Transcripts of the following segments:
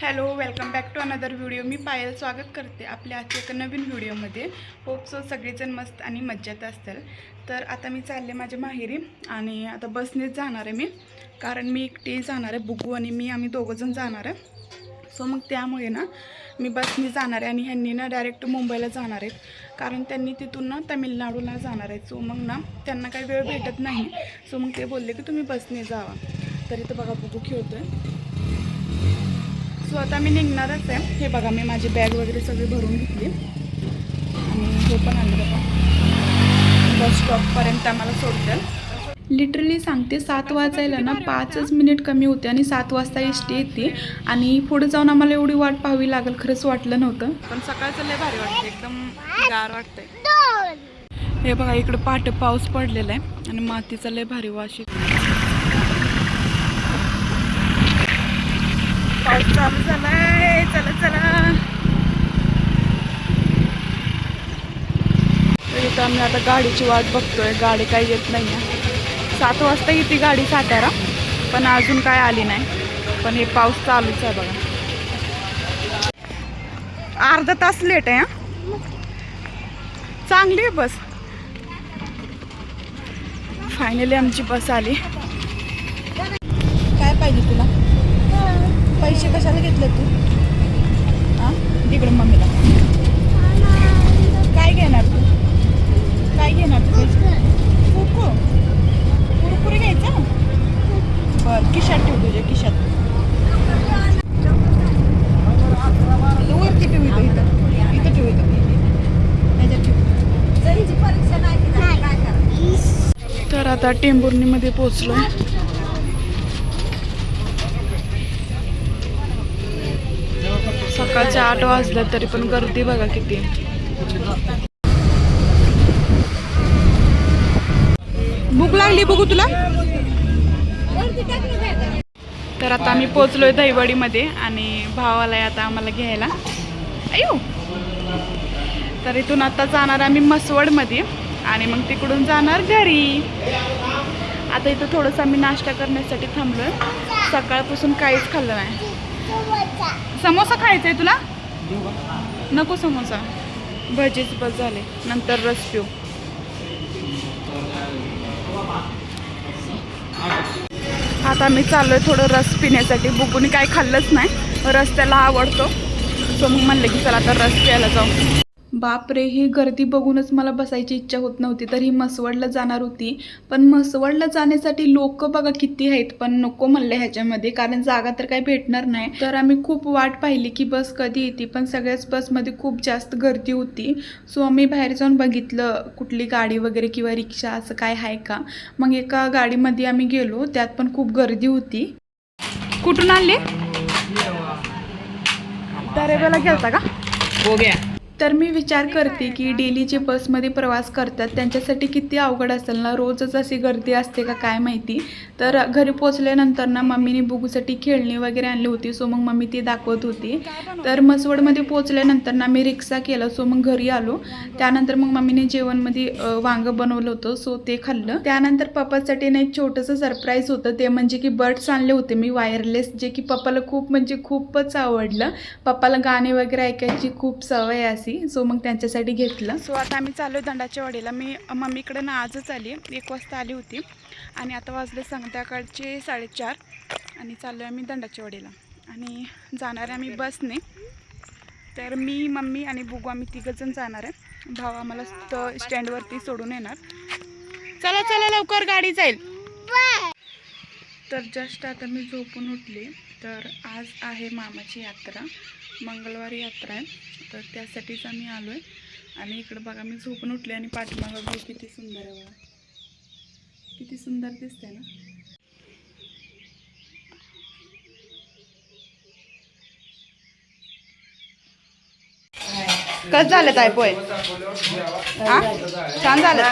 Hello welcome back to another video. मी पायल स्वागत करते आपल्या आजच्या एका नवीन व्हिडिओमध्ये. होप सो सगळेजण मस्त आणि मज्जात असतील. तर आता मी चालले माझ्या माहेरी आणि आता बसनेच जाणार आहे मी. कारण मी एकटी जाणार आहे बुगू आणि मी आम्ही दोघंजण जाणार आहे. सो मग त्यामुळे ना मी बसने जाणार आहे आणि ह्यांनी ना डायरेक्ट मुंबईला जाणार आहेत. कारण त्यांनी तिथून ना तामिळनाडूला जाणार आहेत. सो मग ना त्यांना काही वेळ भेटत नाही. सो मग ते बोलले की तुम्ही बसने जावा. तर इथं बघा बुगू आहे सो आता मी निघणारच आहे हे बघा मी माझी बॅग वगैरे सगळी भरून घेतली. आणि हे पण आणलं बघा. बस स्टॉपपर्यंत आम्हाला सोडतील लिटरली सांगते सात वाजायला ना पाचच मिनिट कमी होते आणि सात वाजता एस टी येते. आणि पुढे जाऊन आम्हाला एवढी वाट पाहावी लागेल खरंच वाटलं नव्हतं. पण सकाळचं लय भारी वाटतं एकदम गार वाटतंय. हे बघा इकडे पहाटे पाऊस पडलेला आहे आणि मातीचा लय भारी वाश येतो पाऊस चालू झालाय. चला चला. इथं आम्ही आता गाडीची वाट बघतोय. गाडी काही येत नाही आहे. सात वाजता येते गाडी सातारा पण अजून काय आली नाही. पण हे पाऊस चालूच आहे बघा. अर्धा तास लेट आहे हा. चांगली आहे बस. फायनली आमची बस आली. काय पाहिजे तुला? पैसे कशाला घेतले तू? हां? तिकडे मम्मीला. काय घेणार तू? काय घेणार तू पैसे? कुरकुर. कुरकुरी घ्यायचं? बर खिशात ठेव तुझ्या इथं वरती ठेव इथं इथं. इथं ठेव इथं. ह्याच्यात ठेव. तर आता टेंभुर्णीमध्ये पोचलोय सकाळचे आठ वाजले तरी पण गर्दी बघा किती. भूक लागली बघू तुला? तर आता आम्ही पोचलोय दहीवडीमध्ये आणि भावाला आता आम्हाला घ्यायला. अयो तर इथून आता जाणार आम्ही मसवडमध्ये आणि मग तिकडून जाणार घरी. आता इथं थोडंसं आम्ही नाश्ता करण्यासाठी थांबलोय. सकाळपासून काहीच खाल्लं नाही. समोसा खायचा आहे तुला नको समोसा. भजीच बस झाले. नंतर रस पिऊ आता मी चाललोय थोडं रस पिण्यासाठी. बुकून काही खाल्लंच नाही. रस त्याला आवडतो. सो मग म्हणलं की चला आता रस प्यायला जाऊ. बापरे ही गर्दी बघूनच मला बसायची इच्छा होत नव्हती तर ही मसवडला जाणार होती. पण मसवडला जाण्यासाठी लोक बघा किती आहेत पण नको म्हणले ह्याच्यामध्ये कारण जागा तर काही भेटणार नाही. तर आम्ही खूप वाट पाहिली की बस कधी येते पण सगळ्याच बसमध्ये खूप जास्त गर्दी होती. सो आम्ही बाहेर जाऊन बघितलं कुठली गाडी वगैरे किंवा रिक्षा असं काय आहे का? मग एका गाडीमध्ये आम्ही गेलो त्यात पण खूप गर्दी होती. कुठून आले तर गेलता का? हो गया तर मी विचार करते की डेली जे बसमध्ये प्रवास करतात त्यांच्यासाठी किती अवघड असेल ना? रोजच अशी गर्दी असते का काय माहिती? तर घरी पोचल्यानंतर ना मम्मीने बुगूसाठी खेळणी वगैरे आणली होती सो मग मम्मी ती दाखवत होती. तर मसवडमध्ये पोचल्यानंतर ना मी रिक्षा केलं सो मग घरी आलो. त्यानंतर मग मम्मीने जेवणमध्ये वांगं बनवलं होतं सो ते खाल्लं. त्यानंतर पप्पासाठी ना एक छोटंसं सरप्राईज होतं ते म्हणजे की बर्ड्स आणले होते मी वायरलेस जे की पप्पाला खूप म्हणजे खूपच आवडलं. पप्पाला गाणे वगैरे ऐकायची खूप सवय आहे अशी सो मग त्यांच्यासाठी घेतलं. सो आता आम्ही चाललो दंडाच्या वाडीला. मी मम्मीकडे ना आजच आली. एक वाजता आली होती. आणि आता वाजले संध्याकाळचे साडेचार. आणि चाललो आहे आम्ही दंडाच्या वाडीला. आणि जाणार आहे आम्ही बसने तर मी मम्मी आणि बुगू आम्ही तिघंजण जाणार आहे. भाऊ आम्हाला स्टँडवरती सोडून येणार. चला चला लवकर गाडी जाईल. तर जस्ट आता मी झोपून उठले. तर आज आहे मामाची यात्रा. मंगळवारी यात्रा आहे. तर त्यासाठीच आम्ही आलो आहे आणि इकडं बघा मी झोपून उठले आणि पाठीमागं व्यू किती सुंदर आहे बघा. किती सुंदर दिसते ना. कसं झालं ताय पोय छान झालं.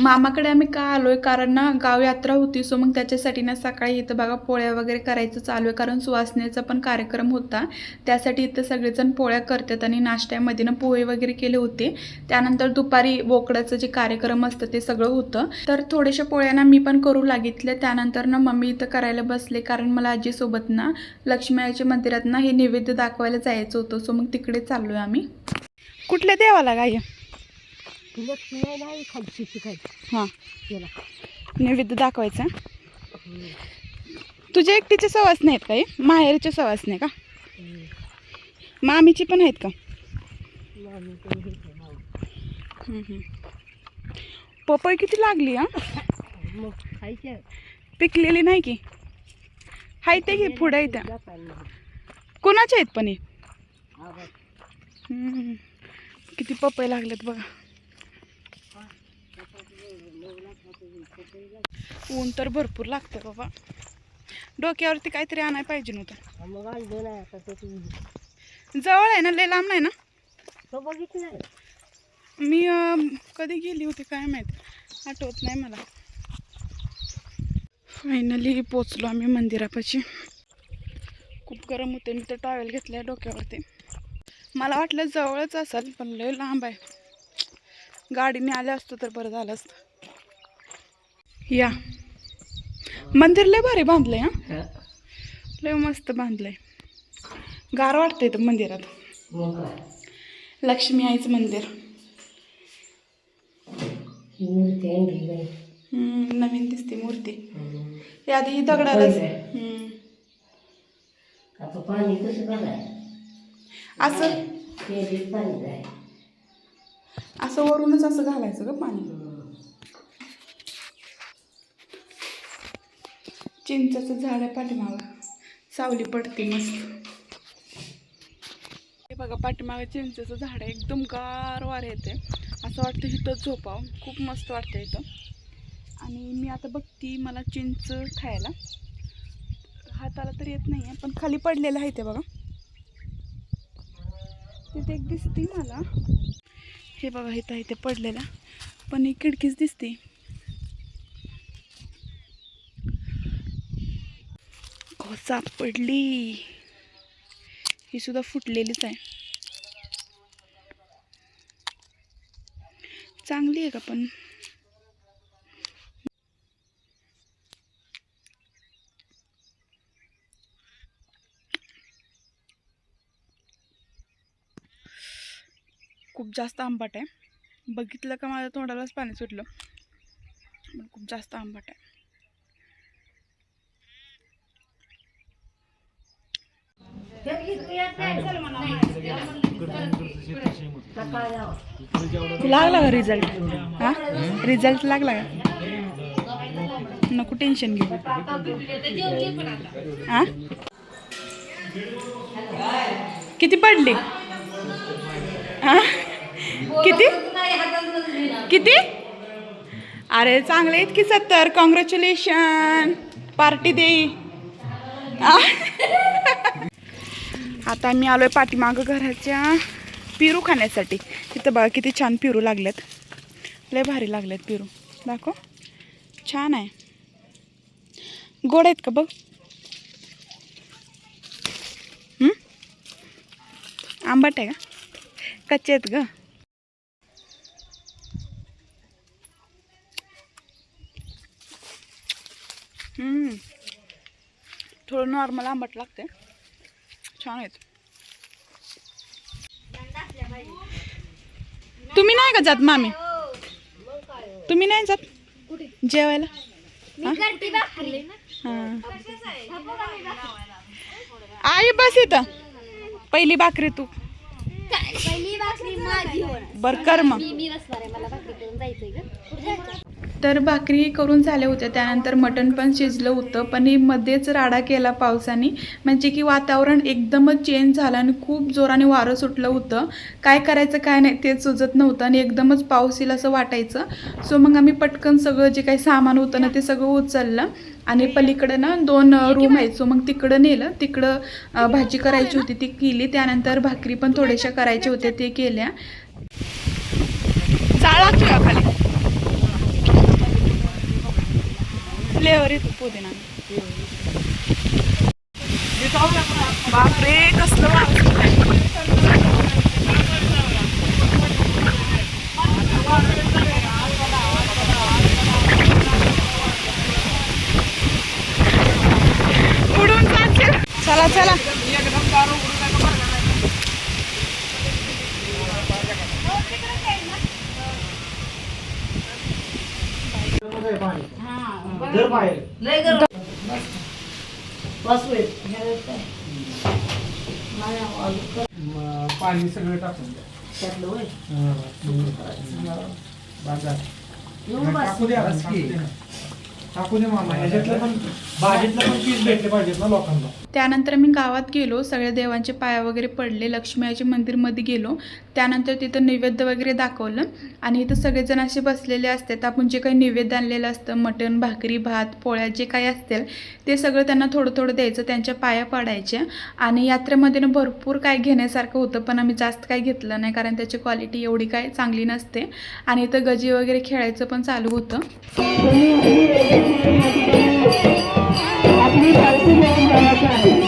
मामाकडे आम्ही का आलोय? कारण ना गाव यात्रा होती सो मग त्याच्यासाठी ना सकाळी इथं बघा पोळ्या वगैरे करायचं चालू आहे. कारण सुवासनेचा पण कार्यक्रम होता. त्यासाठी इथं सगळेजण पोळ्या करतात आणि नाश्त्यामध्ये ना पोहे वगैरे केले होते. त्यानंतर दुपारी बोकडाचं जे कार्यक्रम असतं ते सगळं होतं. तर थोड्याशा पोळ्या ना मी पण करू लागितले त्यानंतर ना मम्मी इथं करायला बसले. कारण मला आजीसोबत ना लक्ष्मीआईच्या मंदिरात ना हे नैवेद्य दाखवायला जायचं होतं. सो मग तिकडे चाललोय आम्ही. कुठल्या देवाला लक्ष्मी नाही खालची शिकायची हां. त्याला नैवेद्य दाखवायचा. तुझ्या एकटीचे सवास नाहीत का हे माहेरचे सवास नाही का? मामीची पण आहेत का? मामी पण हे ते मामी. हम्म, हम्म. पपई किती लागली हा? मग खायच्या पिकलेली नाही की? हाय ते की पुढे इथं. कोणाचे आहेत पण हे? हम्म. किती पपई लागलेत बघा. ऊन तर भरपूर लागतं बाबा. डोक्यावरती काहीतरी आणायला पाहिजे नव्हतं. जवळ आहे ना लय लांब नाही ना? बघितलं मी कधी गेली होती काय माहीत? आठवत नाही मला. फायनली पोचलो आम्ही मंदिरापाशी. खूप गरम होते मी तर टॉवेल घेतलाय डोक्यावरती. मला वाटलं जवळच असेल पण लय लांब आहे. गाडीने आले असतो तर बरं झालं असतं. या. मंदिर लय भारी बांधलंय हा? लय मस्त बांधलंय. गार वाटतंय इथं मंदिरात. लक्ष्मी आईचं मंदिर. हम्म, नवीन दिसते मूर्ती. हे आधी ही दगडालाच होय काय? हम्म. आता पाणी कसं घालाय असं ते पाणी जाय असं वरूनच असं घालायचं ग पाणी. चिंचाचं झाड आहे पाठीमागं. सावली पडते मस्त. हे बघा पाठीमागं चिंचेचं झाड आहे. एकदम गार वार येते असं वाटतं इथं झोपाव. खूप मस्त वाटतं इथं. आणि मी आता बघती मला चिंच खायला. हाताला तर येत नाही आहे पण खाली पडलेलं आहे ते बघा. तिथे एक दिसते मला. हे बघा इथं आहे ते पडलेलं. पण ही खिडकीच दिसते. सापडली ही सुद्धा फुटलेलीच आहे. चांगली आहे का पण? खूप जास्त आंबट आहे. बघितलं का माझ्या तोंडालाच पाणी सुटलं. पण खूप जास्त आंबट आहे. लागला का रिझल्ट हा? रिझल्ट लागला का? नको टेन्शन घेऊ. हा? किती पडली? हा? किती? किती? अरे चांगले आहेत की सत्तर. कॉंग्रॅच्युलेशन पार्टी देई? आता मी आलोय पाठीमागं घराच्या पिरू खाण्यासाठी. तिथं बघा किती छान पिरू लागल्यात लय भारी लागल्यात पिरू. दाखव. छान आहे. गोड आहेत का बघ? आंबट आहे का? कच्चे आहेत ग. थोडं नॉर्मल आंबट लागते छान आहेत. तुम्ही नाही का जात मामी? तुम्ही नाही जात? जेवायला? हां? आई बस इथं. पहिली भाकरी तू. बर कर मग. तर भाकरी करून झाल्या होत्या. त्यानंतर मटण पण शिजलं होतं. पण हे मध्येच राडा केला पावसाने. म्हणजे की वातावरण एकदमच चेंज झालं आणि खूप जोराने वारं सुटलं होतं. काय करायचं काय नाही ते सुचत नव्हतं आणि एकदमच पाऊस येईल असं वाटायचं. सो मग आम्ही पटकन सगळं जे काही सामान होतं ना ते सगळं उचललं. आणि पलीकडं ना दोन रूम आहेत. सो मग तिकडं नेलं. तिकडं भाजी करायची होती ती केली. त्यानंतर भाकरी पण थोड्याशा करायच्या होत्या ते केल्या. चाळा खाली. फ्लेवर येतो पुदिना बापरे कसलं वास उडून जाशील चला चला. पाणी सगळं टाकून द्या हा, बाजार. टाकू द्या. टाकू दे मामा ह्याच्यातलं पण भाजीतलं पण पीस भेटले पाहिजेत ना लोकांना. त्यानंतर मी गावात गेलो सगळ्या देवांचे पाया वगैरे पडले लक्ष्मीआईच्या मंदिरमध्ये गेलो. त्यानंतर तिथं नैवेद्य वगैरे दाखवलं आणि इथं सगळेजण असे बसलेले असतात. आपण जे काही नैवेद्य आणलेलं असतं मटण भाकरी भात पोळ्या जे काही असतील ते सगळं त्यांना थोडं थोडं द्यायचं त्यांच्या पाया पडायच्या. आणि यात्रेमध्ये ना भरपूर काय घेण्यासारखं होतं पण आम्ही जास्त काय घेतलं नाही कारण त्याची क्वालिटी एवढी काय चांगली नसते. आणि इथं गजी वगैरे खेळायचं पण चालू होतं. आपली पार्टी मिळून जायचं आहे.